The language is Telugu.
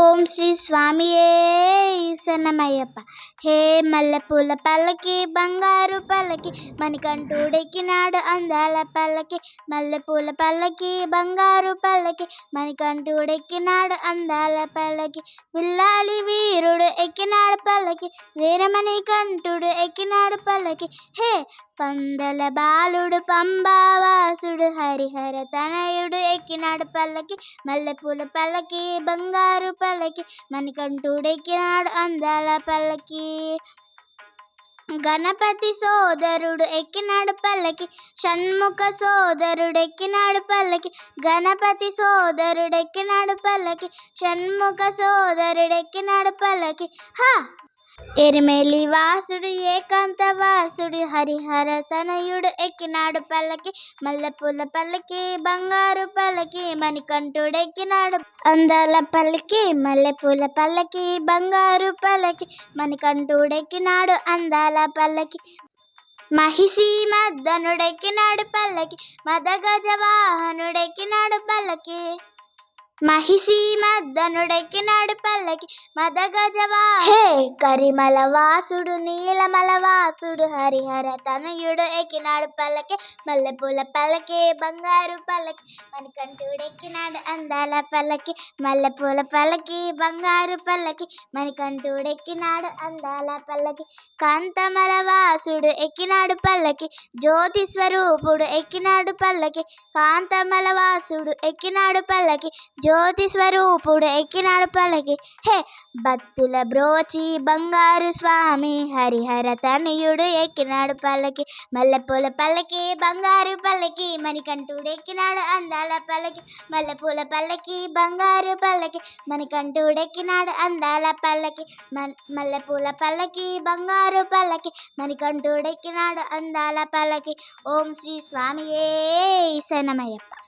ఓం శ్రీ స్వామియే ఈశనమయ్యప్ప. హే మల్లెపూల పల్లకి బంగారు పల్లకి మణికంఠుడెక్కినాడు అందాల పల్లకి మల్లెపూల పల్లకి బంగారు పల్లకి మణికంఠుడెక్కినాడు అందాల పల్లకి విల్లాలి వీరుడు ఎక్కినాడు పల్లకి వీరమణి కంఠుడు ఎక్కినాడు పల్లకి. హే పందల బాలుడు పంబావాసు హరిహర తనయుడు ఎక్కినాడు పల్లకి మల్లెపూల పల్లకి బంగారు పల్లకి మణికంఠుడు ఎక్కినాడు అందాల పల్లకి. గణపతి సోదరుడు ఎక్కినాడు పల్లకి షణ్ముఖ సోదరుడు ఎక్కినాడు పల్లకి గణపతి సోదరుడు ఎక్కినాడు పల్లకి షణ్ముఖ సోదరుడు ఎక్కినాడు పల్లకి. హా! ఎరిమేలి వాసుడు ఏకాంత వాసుడు హరిహర తనయుడు ఎక్కినాడు పల్లకి మల్లెపూల పల్లకి బంగారు పల్లకి మణికంఠుడు ఎక్కినాడు అందాల పల్లకి మల్లెపూల పల్లకి బంగారు పల్లకి మణికంఠుడు ఎక్కినాడు అందాల పల్లకి మహిషి మద్దనుడెక్కినాడు పల్లకి మదగజ వాహనుడెక్కినాడు పల్లకి. మహిషి మద్దనుడెక్కినాడు పల్లకి మదగజవా. హే! కరిమల వాసుడు నీలమల వాసుడు హరిహర తనయుడు ఎక్కినాడు పల్లకి మల్లెపూల పల్లకి బంగారు పల్లకి మణికంఠుడెక్కినాడు అందాల పల్లకి మల్లెపూల పల్లకి బంగారు పల్లకి మణికంఠుడెక్కినాడు అందాల పల్లకి కాంతమల వాసుడు ఎక్కినాడు పల్లకి జ్యోతి స్వరూపుడు ఎక్కినాడు పల్లకి కాంతమల వాసుడు ఎక్కినాడు పల్లకి జ్యోతి స్వరూపుడు ఎక్కినాడు పల్లకి. హే భక్తుల బ్రోచి బంగారు స్వామి హరిహర తనయుడు ఎక్కినాడు పల్లకి. మల్లెపూల పల్లకి బంగారు పల్లకి మణికంఠుడు ఎక్కినాడు అందాల పల్లకి. మల్లెపూల పల్లకి బంగారు పల్లకి మణికంఠుడు ఎక్కినాడు అందాల పల్లకి. మల్లెపూల పల్లకి బంగారు పల్లకి మణికంఠుడు ఎక్కినాడు అందాల పల్లకి. ఓం శ్రీ స్వామియే శనమయ్యప్ప.